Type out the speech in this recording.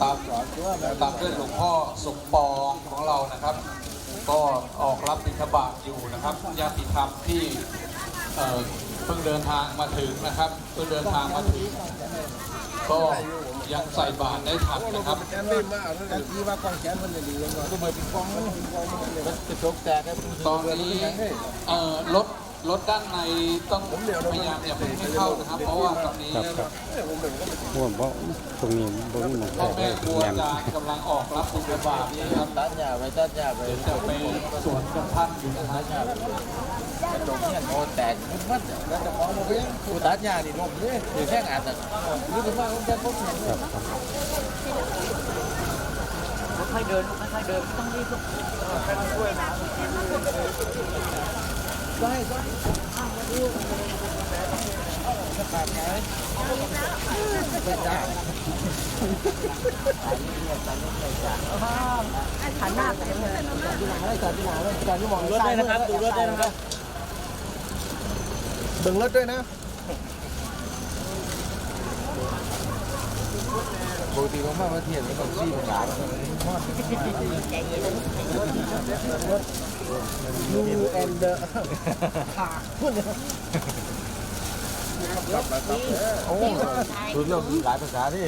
ตามตามด้วยหลวงพ่อสมปองของเรานะครับ ก็ออกรับบิณฑบาตอยู่นะครับญาติธรรมที่เพิ่งเดินทางมาถึงนะครับเพิ่งเดินทางมาถึงก็ยังใส่บาตรได้ทันนะครับแกนเล่นมากเลยที่ว่ากองแกนมันจะดีกว่าก็เหมือนเป็นกองมันเป็นกองมันเลยจะตกแตกตอนนี้รถ รถด้านในต้องพยายามอย่าเพิ่งให้เข้านะครับ เพราะว่าตอนนี้ครับครับห่วงเพราะตรงนี้บนหมองพ่อแรแม่กครัวแม่นอาจารย์กำลังออกรับบิณฑบาตนะครับตัดหญ้าไปตัดหญ้าไปเดี๋ยวจะไปสวนกับท่านอยู่นะครับตรงนี้โอ้แตกมันแล้วจะมองมาเพียงกูตัดหญ้านี่ลงเลยเดี๋ยวแค่งานแต่รู้สึกว่ามันจะพบเห็นครับครับค่อยๆเดินค่อยๆเดินไม่ต้องรีบลูกได้ได้ขาดไหนเขันหน้าไปเลยที่หลังเลยจอดที่หลังเลยจอดที่มองรถด้วยนะครับดูรถด้วยนะครับดึงรถด้วยนะ กติผมมามาเทียนแล้วก็ซี่เป็นหลานยูแอนเดอร์โอ้รู้เรื่องหลายภาษาที่